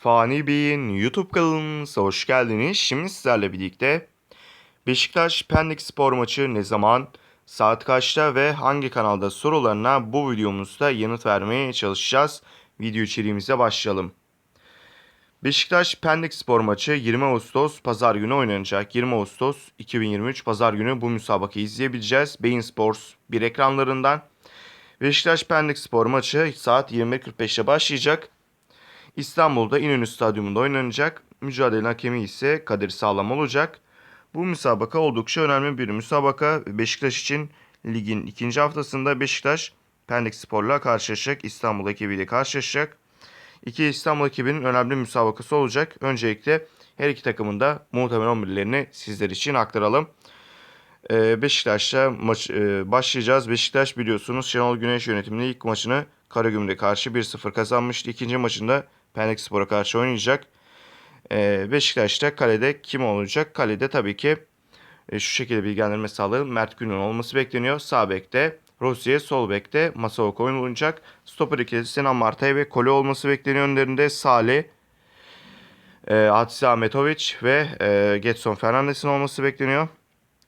Fani Bey'in YouTube kanalımıza hoş geldiniz. Şimdi sizlerle birlikte Beşiktaş Pendik Spor maçı ne zaman, saat kaçta ve hangi kanalda sorularına bu videomuzda yanıt vermeye çalışacağız. Video içeriğimize başlayalım. Beşiktaş Pendik Spor maçı 20 Ağustos Pazar günü oynanacak. 20 Ağustos 2023 Pazar günü bu müsabakayı izleyebileceğiz. Bein Sports bir ekranlarından. Beşiktaş Pendik Spor maçı saat 21.45'te başlayacak. İstanbul'da İnönü Stadyumunda oynanacak. Mücadele hakemi ise Kadir Sağlam olacak. Bu müsabaka oldukça önemli bir müsabaka. Beşiktaş için ligin ikinci haftasında Beşiktaş Pendik Spor'la karşılaşacak. İstanbul ekibiyle karşılaşacak. İki İstanbul ekibinin önemli müsabakası olacak. Öncelikle her iki takımın da muhtemel 11'lerini sizler için aktaralım. Ee, Beşiktaş'ta maç e, başlayacağız. Beşiktaş biliyorsunuz Şenol Güneş yönetiminde ilk maçını Karagümrük'e karşı 1-0 kazanmıştı. İkinci maçında Pendik Spor'a karşı oynayacak. Ee, Beşiktaş'ta kalede kim olacak? Kalede tabii ki e, şu şekilde bilgilendirme sağlayalım. Mert Günün olması bekleniyor. Sağ bekte Rosiye, sol bekte Masao oynanacak. Stoper ikilisi Sinan Martay ve Kole olması bekleniyor. Önlerinde Salih, e, Hadise Ahmetoviç ve e, Getson Fernandes'in olması bekleniyor.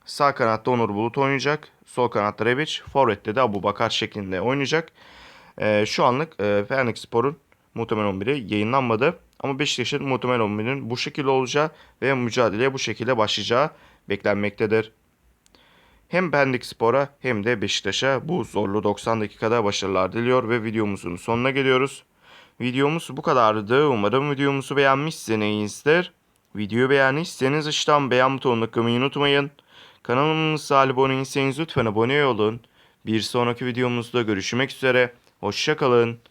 Sağ kanatta Onur Bulut oynayacak. Sol kanatta Rebic. Forvet'te de Abu Bakar şeklinde oynayacak. Ee, şu anlık e, Fenerbahçe Spor'un muhtemel 11'i yayınlanmadı. Ama Beşiktaş'ın muhtemel 11'in bu şekilde olacağı ve mücadeleye bu şekilde başlayacağı beklenmektedir. Hem Pendik Spor'a hem de Beşiktaş'a bu zorlu 90 dakikada başarılar diliyor ve videomuzun sonuna geliyoruz. Videomuz bu kadardı. Umarım videomuzu beğenmişsinizdir. Videoyu beğendiyseniz aşağıdan beğen butonuna kılmayı unutmayın. Kanalımıza abone değilseniz lütfen abone olun. Bir sonraki videomuzda görüşmek üzere. Hoşçakalın.